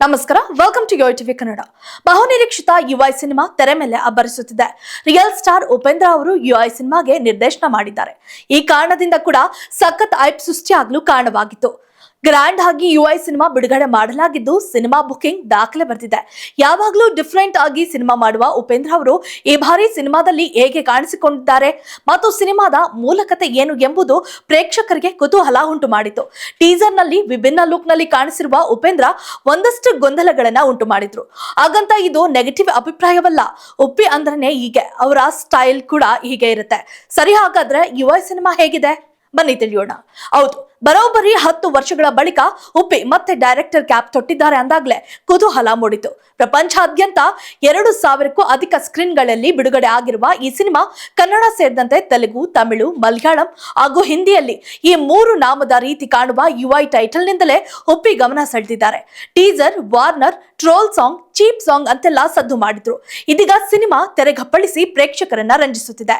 ನಮಸ್ಕಾರ welcome to Yo TV Kannada ಬಹುನಿರೀಕ್ಷಿತ UI cinema ತೆರೆ ಮೇಲೆ ಅಬ್ಬರಿಸುತ್ತಿದೆ. ರಿಯಲ್ ಸ್ಟಾರ್ ಉಪೇಂದ್ರ ಅವರು ಯುಐ ಸಿನಿಮಾಗೆ ನಿರ್ದೇಶನ ಮಾಡಿದ್ದಾರೆ. ಈ ಕಾರಣದಿಂದ ಕೂಡ ಸಖತ್ ಐಪ್ ಸೃಷ್ಟಿಯಾಗಲು ಕಾರಣವಾಗಿತ್ತು. ಗ್ರ್ಯಾಂಡ್ ಆಗಿ ಯುಐ ಸಿನಿಮಾ ಬಿಡುಗಡೆ ಮಾಡಲಾಗಿದ್ದು ಸಿನಿಮಾ ಬುಕಿಂಗ್ ದಾಖಲೆ ಬರ್ತಿದೆ. ಯಾವಾಗಲೂ ಡಿಫ್ರೆಂಟ್ ಆಗಿ ಸಿನಿಮಾ ಮಾಡುವ ಉಪೇಂದ್ರ ಅವರು ಈ ಬಾರಿ ಸಿನಿಮಾದಲ್ಲಿ ಹೇಗೆ ಕಾಣಿಸಿಕೊಂಡಿದ್ದಾರೆ ಮತ್ತು ಸಿನಿಮಾದ ಮೂಲಕತೆ ಏನು ಎಂಬುದು ಪ್ರೇಕ್ಷಕರಿಗೆ ಕುತೂಹಲ ಉಂಟು ಮಾಡಿತು ಟೀಸರ್ನಲ್ಲಿ ವಿಭಿನ್ನ ಲುಕ್ನಲ್ಲಿ ಕಾಣಿಸಿರುವ ಉಪೇಂದ್ರ ಒಂದಷ್ಟು ಗೊಂದಲಗಳನ್ನ ಉಂಟು ಮಾಡಿದ್ರು. ಹಾಗಂತ ಇದು ನೆಗೆಟಿವ್ ಅಭಿಪ್ರಾಯವಲ್ಲ. ಉಪ್ಪಿ ಅಂದ್ರೆ ಹೀಗೆ. ಅವರ ಸ್ಟೈಲ್ ಕೂಡ ಹೀಗೆ ಇರುತ್ತೆ. ಸರಿ, ಹಾಗಾದ್ರೆ ಯುವ ಸಿನಿಮಾ ಹೇಗಿದೆ? ಬನ್ನಿ ತಿಳಿಯೋಣ. ಹೌದು, ಬರೋಬ್ಬರಿ ಹತ್ತು ವರ್ಷಗಳ ಬಳಿಕ ಉಪ್ಪಿ ಮತ್ತೆ ಡೈರೆಕ್ಟರ್ ಕ್ಯಾಪ್ ತೊಟ್ಟಿದ್ದಾರೆ ಅಂದಾಗ್ಲೇ ಕುತೂಹಲ ಮೂಡಿತು. ಪ್ರಪಂಚಾದ್ಯಂತ ಎರಡು ಸಾವಿರಕ್ಕೂ ಅಧಿಕ ಸ್ಕ್ರೀನ್ಗಳಲ್ಲಿ ಬಿಡುಗಡೆ ಆಗಿರುವ ಈ ಸಿನಿಮಾ ಕನ್ನಡ ಸೇರಿದಂತೆ ತೆಲುಗು, ತಮಿಳು, ಮಲಯಾಳಂ ಹಾಗೂ ಹಿಂದಿಯಲ್ಲಿ ಈ ಮೂರು ನಾಮದ ರೀತಿ ಕಾಣುವ ಯುಐ ಟೈಟಲ್ನಿಂದಲೇ ಉಪ್ಪಿ ಗಮನ ಸೆಳೆದಿದ್ದಾರೆ. Teaser Warner troll song cheap song ಅಂತೆಲ್ಲ ಸದ್ದು ಮಾಡಿದ್ರು. ಇದೀಗ ಸಿನಿಮಾ ತೆರೆಗಪ್ಪಳಿಸಿ ಪ್ರೇಕ್ಷಕರನ್ನ ರಂಜಿಸುತ್ತಿದೆ.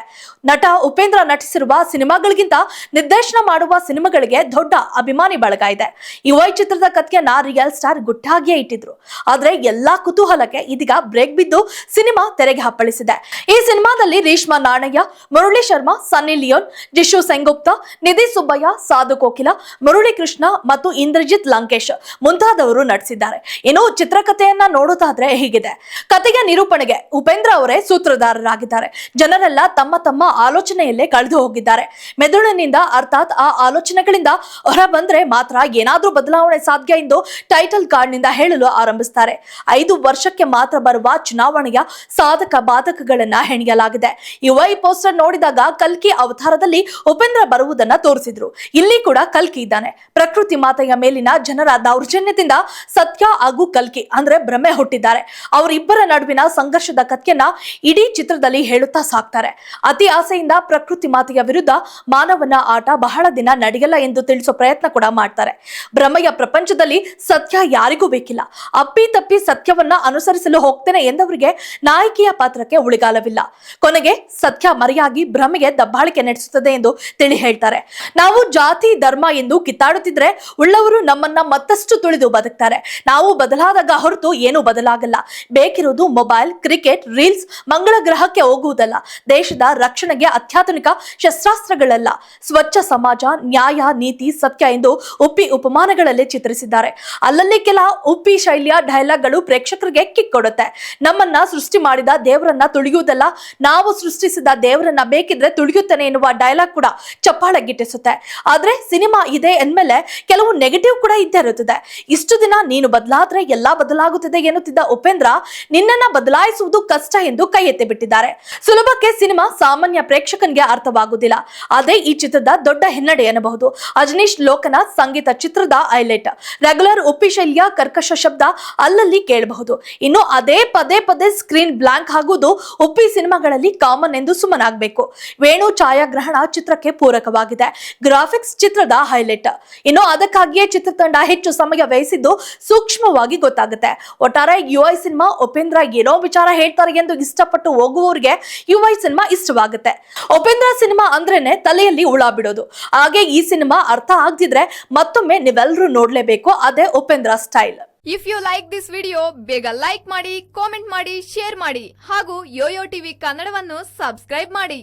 ನಟ ಉಪೇಂದ್ರ ನಟಿಸಿರುವ ಸಿನಿಮಾಗಳಿಗಿಂತ ನಿರ್ದೇಶನ ಮಾಡುವ ಸಿನಿಮಾಗಳಿಗೆ ದೊಡ್ಡ ಅಭಿಮಾನಿ ಬಳಗ ಇದೆ. ಈ ವೈ ಚಿತ್ರದ ಕಥೆಯನ್ನ ರಿಯಲ್ ಸ್ಟಾರ್ ಗುಟ್ಟಾಗಿಯೇ ಇಟ್ಟಿದ್ರು. ಆದ್ರೆ ಎಲ್ಲಾ ಕುತೂಹಲಕ್ಕೆ ಇದೀಗ ಬ್ರೇಕ್ ಬಿದ್ದು ಸಿನಿಮಾ ತೆರೆಗೆ ಹಪ್ಪಳಿಸಿದೆ. ಈ ಸಿನಿಮಾದಲ್ಲಿ ರೇಷ್ಮಾ ನಾಣಯ್ಯ, ಮುರುಳಿ ಶರ್ಮಾ, ಸನ್ನಿ ಲಿಯೋನ್, ಜಿಶು ಸೆಂಗುಪ್ತಾ, ನಿಧಿ ಸುಬ್ಬಯ್ಯ, ಸಾಧು ಕೋಕಿಲ, ಮುರುಳಿ ಕೃಷ್ಣ ಮತ್ತು ಇಂದ್ರಜಿತ್ ಲಂಕೇಶ್ ಮುಂತಾದವರು ನಟಿಸಿದ್ದಾರೆ. ಇನ್ನು ಚಿತ್ರಕಥೆಯನ್ನ ನೋಡೋದಾದ್ರೆ ಹೀಗಿದೆ. ಕತೆಗೆ ನಿರೂಪಣೆಗೆ ಉಪೇಂದ್ರ ಅವರೇ ಸೂತ್ರಧಾರರಾಗಿದ್ದಾರೆ. ಜನರೆಲ್ಲ ತಮ್ಮ ತಮ್ಮ ಆಲೋಚನೆಯಲ್ಲೇ ಕಳೆದು ಹೋಗಿದ್ದಾರೆ. ಮೆದುಳಿನಿಂದ ಅರ್ಥಾತ್ ಆ ಆಲೋಚನೆಗಳಿಂದ ಹೊರ ಬಂದ್ರೆ ಮಾತ್ರ ಏನಾದ್ರೂ ಬದಲಾವಣೆ ಸಾಧ್ಯ ಎಂದು ಟೈಟಲ್ ಕಾರ್ಡ್ನಿಂದ ಹೇಳಲು ಆರಂಭಿಸ್ತಾರೆ. ಐದು ವರ್ಷಕ್ಕೆ ಮಾತ್ರ ಬರುವ ಚುನಾವಣೆಯ ಸಾಧಕ ಬಾಧಕಗಳನ್ನ ಹೆಣೆಯಲಾಗಿದೆ. ಈ ಪೋಸ್ಟರ್ ನೋಡಿದಾಗ ಕಲ್ಕಿ ಅವತಾರದಲ್ಲಿ ಉಪೇಂದ್ರ ಬರುವುದನ್ನ ತೋರಿಸಿದ್ರು. ಇಲ್ಲಿ ಕೂಡ ಕಲ್ಕಿ ಇದ್ದಾನೆ. ಪ್ರಕೃತಿ ಮಾತೆಯ ಮೇಲಿನ ಜನರ ದೌರ್ಜನ್ಯದಿಂದ ಸತ್ಯ ಹಾಗೂ ಕಲ್ಕಿ ಅಂದ್ರೆ ಭ್ರಮೆ ಹುಟ್ಟಿದ್ದಾರೆ. ಅವರಿಬ್ಬರ ನಡುವಿನ ಸಂಘರ್ಷದ ಕಥೆಯನ್ನ ಇಡೀ ಚಿತ್ರದಲ್ಲಿ ಹೇಳುತ್ತಾ ಸಾಕ್ತಾರೆ. ಅತಿ ಆಸೆಯಿಂದ ಪ್ರಕೃತಿ ಮಾತೆಯ ವಿರುದ್ಧ ಮಾನವನ ಆಟ ಬಹಳ ದಿನ ನಡೆಯಲ್ಲ ಎಂದು ತಿಳಿಸೋ ಪ್ರಯತ್ನ ಕೂಡ ಮಾಡ್ತಾರೆ. ಭ್ರಮೆಯ ಪ್ರಪಂಚದಲ್ಲಿ ಸತ್ಯ ಯಾರಿಗೂ ಬೇಕಿಲ್ಲ. ಅಪ್ಪಿ ತಪ್ಪಿ ಸತ್ಯವನ್ನ ಅನುಸರಿಸಲು ಹೋಗ್ತೇನೆ ಎಂದವರಿಗೆ ನಾಯಕಿಯ ಪಾತ್ರಕ್ಕೆ ಉಳಿಗಾಲವಿಲ್ಲ. ಕೊನೆಗೆ ಸತ್ಯ ಮರೆಯಾಗಿ ಭ್ರಮೆಗೆ ದಬ್ಬಾಳಿಕೆ ನಡೆಸುತ್ತದೆ ಎಂದು ತಿಳಿ ಹೇಳ್ತಾರೆ. ನಾವು ಜಾತಿ, ಧರ್ಮ ಎಂದು ಕಿತ್ತಾಡುತ್ತಿದ್ರೆ ಉಳ್ಳವರು ನಮ್ಮನ್ನ ಮತ್ತಷ್ಟು ತುಳಿದು ಬದುಕ್ತಾರೆ. ನಾವು ಬದಲಾದಾಗ ಹೊರತು ಏನೂ ಬದಲಾಗಲ್ಲ. ಬೇಕಿರುವುದು ಮೊಬೈಲ್, ಕ್ರಿಕೆಟ್, ರೀಲ್ಸ್ ಮಂಗಳ ಗ್ರಹಕ್ಕೆ ಹೋಗುವುದಲ್ಲ. ದೇಶದ ರಕ್ಷಣೆಗೆ ಅತ್ಯಾಧುನಿಕ ಶಸ್ತ್ರಾಸ್ತ್ರಗಳಲ್ಲ. ಸ್ವಚ್ಛ ಸಮಾಜ, ನ್ಯಾಯ, ನೀತಿ, ಸತ್ಯ ಎಂದು ಉಪ್ಪಿ ಉಪಮಾನಗಳಲ್ಲಿ ಚಿತ್ರಿಸಿದ್ದಾರೆ. ಅಲ್ಲಲ್ಲಿ ಕೆಲ ಉಪ್ಪಿ ಶೈಲಿಯ ಡೈಲಾಗ್ಗಳು ಪ್ರೇಕ್ಷಕರಿಗೆ ಕಿಕ್ ಕೊಡುತ್ತೆ. ನಮ್ಮನ್ನ ಸೃಷ್ಟಿ ಮಾಡಿದ ದೇವರನ್ನ ತುಳಿಯುವುದಲ್ಲ. ನಾವು ಸೃಷ್ಟಿಸಿದ ದೇವರನ್ನ ಬೇಕಿದ್ರೆ ತುಳಿಯುತ್ತೇನೆ ಎನ್ನುವ ಡೈಲಾಗ್ ಕೂಡ ಚಪ್ಪಾಳೆ ಗಿಟ್ಟಿಸುತ್ತೆ ಆದ್ರೆ ಸಿನಿಮಾ ಇದೆ ಎಂದ್ಮೇಲೆ ಕೆಲವು ನೆಗೆಟಿವ್ ಕೂಡ ಇದ್ದೇ ಇರುತ್ತದೆ. ಇಷ್ಟು ದಿನ ನೀನು ಬದಲಾದ್ರೆ ಎಲ್ಲಾ ಬದಲಾಗುತ್ತದೆ ಎನ್ನುತ್ತಿದ್ದ ಉಪೇಂದ್ರ ನಿನ್ನನ್ನ ಬದಲಾಯಿಸುವುದು ಕಷ್ಟ ಎಂದು ಕೈ ಎತ್ತಿ ಬಿಟ್ಟಿದ್ದಾರೆ. ಸುಲಭಕ್ಕೆ ಸಿನಿಮಾ ಸಾಮಾನ್ಯ ಪ್ರೇಕ್ಷಕನಿಗೆ ಅರ್ಥವಾಗುವುದಿಲ್ಲ. ಅದೇ ಈ ಚಿತ್ರದ ದೊಡ್ಡ ಹಿನ್ನಡೆ ಎನ್ನಬಹುದು. ಅಜನೀಶ್ ಲೋಕನಾಥ್ ಸಂಗೀತ ಚಿತ್ರದ ಹೈಲೈಟ್. ರೆಗ್ಯುಲರ್ ಉಪ್ಪಿ ಶೈಲಿಯ ಕರ್ಕಶ ಶಬ್ದ ಅಲ್ಲಲ್ಲಿ ಕೇಳಬಹುದು. ಇನ್ನು ಅದೇ ಪದೇ ಪದೇ ಸ್ಕ್ರೀನ್ ಬ್ಲಾಂಕ್ ಆಗುವುದು ಉಪ್ಪಿ ಸಿನಿಮಾಗಳಲ್ಲಿ ಕಾಮನ್ ಎಂದು ಸುಮ್ಮನಾಗಬೇಕು. ವೇಣು ಛಾಯಾಗ್ರಹಣ ಚಿತ್ರಕ್ಕೆ ಪೂರಕವಾಗಿದೆ. ಗ್ರಾಫಿಕ್ಸ್ ಚಿತ್ರದ ಹೈಲೈಟ್. ಇನ್ನು ಅದಕ್ಕಾಗಿಯೇ ಚಿತ್ರತಂಡ ಹೆಚ್ಚು ಸಮಯ ವ್ಯಯಿಸಿದ್ದು ಸೂಕ್ಷ್ಮವಾಗಿ ಗೊತ್ತಾಗುತ್ತೆ. ಒಟ್ಟಾರೆ ಯುಐ ಸಿನಿಮಾ ಉಪೇಂದ್ರ ಏನೋ ವಿಚಾರ ಹೇಳ್ತಾರೆ ಎಂದು ಇಷ್ಟಪಟ್ಟು ಹೋಗುವವರಿಗೆ ಯುಐ ಸಿನಿಮಾ ಇಷ್ಟವಾಗುತ್ತೆ. ಉಪೇಂದ್ರ ಸಿನಿಮಾ ಅಂದ್ರೇನೆ ತಲೆಯಲ್ಲಿ ಉಳ ಬಿಡೋದು. ಹಾಗೆ ಈ ಸಿನಿಮಾ ಅರ್ಥ ಆಗ್ತಿದ್ರೆ ಮತ್ತೊಮ್ಮೆ ನೀವೆಲ್ಲರೂ ನೋಡ್ಲೇಬೇಕು ಅದೇ Upendra style. If you like this video ಬೇಗ ಲೈಕ್ ಮಾಡಿ ಕಾಮೆಂಟ್ ಮಾಡಿ ಶೇರ್ ಮಾಡಿ ಹಾಗೂ ಯೋಯೋ ಟಿವಿ ಕನ್ನಡವನ್ನು ಸಬ್ಸ್ಕ್ರೈಬ್ ಮಾಡಿ.